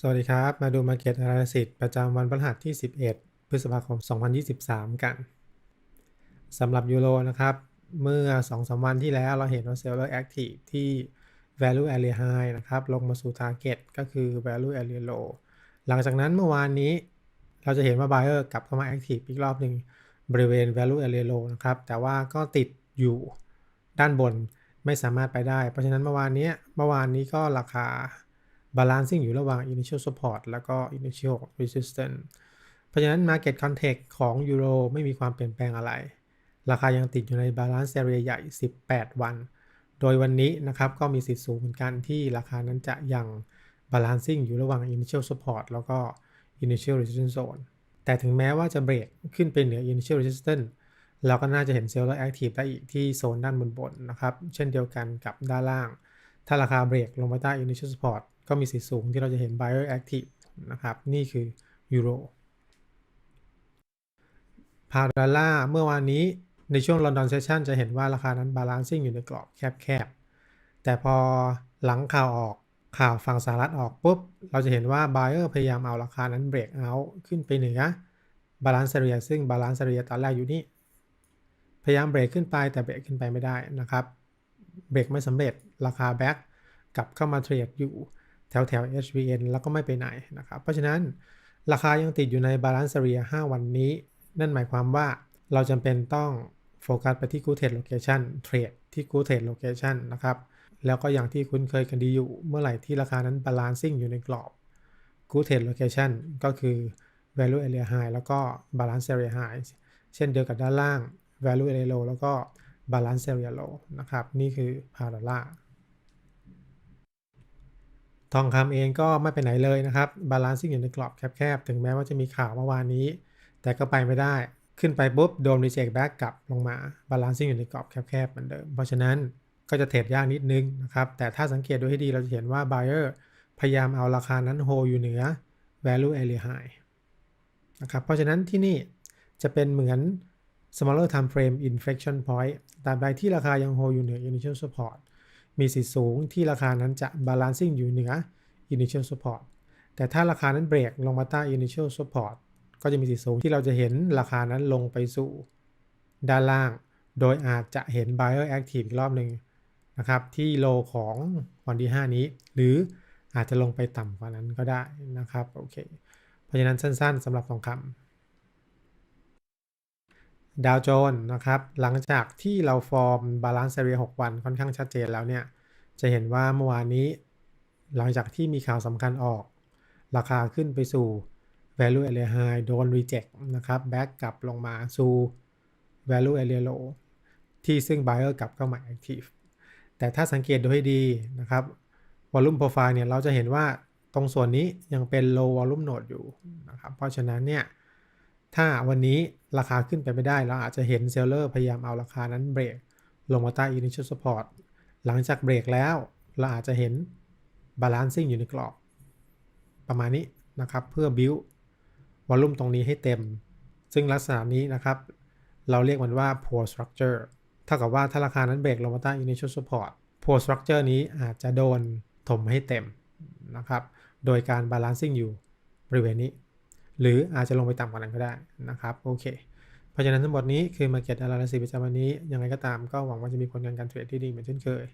สวัสดีครับ มาดู Market Analysis ประจำวันพฤหัสที่ 11 พฤษภาคม 2023 กันสำหรับยูโรนะครับ เมื่อ 2-3 วันที่แล้วเราเห็นว่า Seller Active ที่ Value Area High นะครับ ลงมาสู่ Target ก็คือ Value Area Low หลังจากนั้นเมื่อวานนี้เราจะเห็นว่า Buyer กลับเข้ามา Active อีกรอบหนึ่งบริเวณ Value Area Low นะครับ แต่ว่าก็ติดอยู่ด้านบนไม่สามารถไปได้ เพราะฉะนั้นเมื่อวานนี้เมื่อวานนี้ก็ราคา balancing อยู่ระหว่าง initial support แล้วก็ initial resistance เพราะฉะนั้น market context ของ euro ไม่มีความเปลี่ยนแปลงอะไร ราคายังติดอยู่ใน balance area ใหญ่ 18 วัน โดยวันนี้นะครับก็มีสิทธิ์สูงเหมือนกันที่ราคานั้นจะยัง balancing อยู่ระหว่าง initial support แล้วก็ initial resistance zone แต่ถึงแม้ว่าจะเบรกขึ้นไปเหนือ initial resistance เราก็น่าจะเห็น seller active ได้อีกที่โซนด้านบนบนนะครับ เช่นเดียวกันกับด้านล่าง ถ้าราคาเบรกลงไปใต้ initial support ก็มีสิทธิ์สูงที่เราจะเห็น buyer active นะครับ นี่คือยูโรพาวดอลลาเมื่อวานนี้ในช่วง London Session จะเห็นว่าราคานั้น balancing อยู่ในกรอบแคบๆ แต่พอหลังข่าวออกข่าวฝั่งสหรัฐออกปุ๊บ เราจะเห็นว่า buyer พยายามเอาราคานั้น break out ขึ้นไปเหนือ balance area ซึ่ง balance area ตอนแรกอยู่นี่ พยายามเบรกขึ้นไปแต่เบรกขึ้นไปไม่ได้นะครับ เบรกไม่สำเร็จราคา back กลับเข้ามาเทรดอยู่ ถวแถว HVN แล้วก็ไม่ไปไหนนะครับ เพราะฉะนั้นราคายังติดอยู่ใน balance area 5วันนี้ นั่นหมายความว่าเราจำเป็นต้องโฟกัสไปที่ good trade location เทรดที่ good trade location นะครับ แล้วก็อย่างที่คุ้นเคยกันดีอยู่ เมื่อไหร่ที่ราคานั้น balancing อยู่ในกรอบ good trade location ก็คือ value area high แล้วก็ balance area high เช่นเดียวกับด้านล่าง value area low แล้วก็ balance area low นะครับ นี่คือพาราล่า ทองคำเองก็ไม่ไปไหนเลยนะครับ balancing อยู่ในกรอบแคบๆ ถึงแม้ว่าจะมีข่าวเมื่อวานนี้ แต่ก็ไปไม่ได้ ขึ้นไปปุ๊บโดน reject back กลับลงมา balancing อยู่ในกรอบแคบๆเหมือนเดิม เพราะฉะนั้นก็จะเทรดยากนิดนึงนะครับ แต่ถ้าสังเกตดูให้ดีเราจะเห็นว่า buyer พยายามเอาราคานั้น hold อยู่เหนือ value area high นะครับ เพราะฉะนั้นที่นี่จะเป็นเหมือน smaller time frame inflection point ตาบใดที่ราคายัง hold อยู่เหนือ initial support มีสิทธิ์สูงที่ราคานั้นจะ balancing อยู่เหนือ initial support แต่ถ้าราคานั้นเบรกลงมาใต้ initial support ก็จะมีสิทธิ์สูงที่เราจะเห็นราคานั้นลงไปสู่ ด้านล่าง โดยอาจจะเห็น buyer active อีกรอบหนึ่งนะครับที่โลของวันที่ 5 นี้ หรืออาจจะลงไปต่ำกว่านั้นก็ได้นะครับโอเค เพราะฉะนั้นสั้นๆสำหรับทองคำ ดาวโจนส์นะครับ หลังจากที่เราฟอร์มบาลานซ์เซรีย6วันค่อนข้างชัดเจนแล้วเนี่ย จะเห็นว่าเมื่อวานนี้ หลังจากที่มีข่าวสำคัญออก ราคาขึ้นไปสู่ value area high โดน reject นะครับ back กลับลงมาสู่ value area low ที่ซึ่ง buyer กลับเข้ามา active แต่ถ้าสังเกตดูให้ดีนะครับ volume profile เนี่ยเราจะเห็นว่าตรงส่วนนี้ยังเป็น low volume node อยู่นะครับ เพราะฉะนั้นเนี่ย ถ้าวันนี้ราคาขึ้นไปไม่ได้ เราอาจจะเห็นเซลเลอร์พยายามเอาราคานั้นเบรกลงมาใต้ initial support หลังจากเบรกแล้ว เราอาจจะเห็น balancing อยู่ในกรอบ ประมาณนี้นะครับ เพื่อ build วอลลุ่มตรงนี้ให้เต็ม ซึ่งลักษณะนี้นะครับ เราเรียกมันว่า poor structure เท่ากับว่าถ้าราคานั้นเบรกลงมาใต้ initial support poor structure นี้อาจจะโดนถมให้เต็มนะครับ โดยการ balancing อยู่บริเวณนี้ หรืออาจจะลงไปต่ำกว่านั้นก็ได้นะครับโอเคเพราะฉะนั้นทั้งหมดนี้คือ Market Analysis ประจำวันนี้ ยังไงก็ตามก็หวังว่าจะมีผลงานการเทรดที่ดีเหมือนเช่นเคย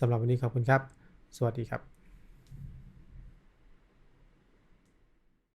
สำหรับวันนี้ขอบคุณครับ สวัสดีครับ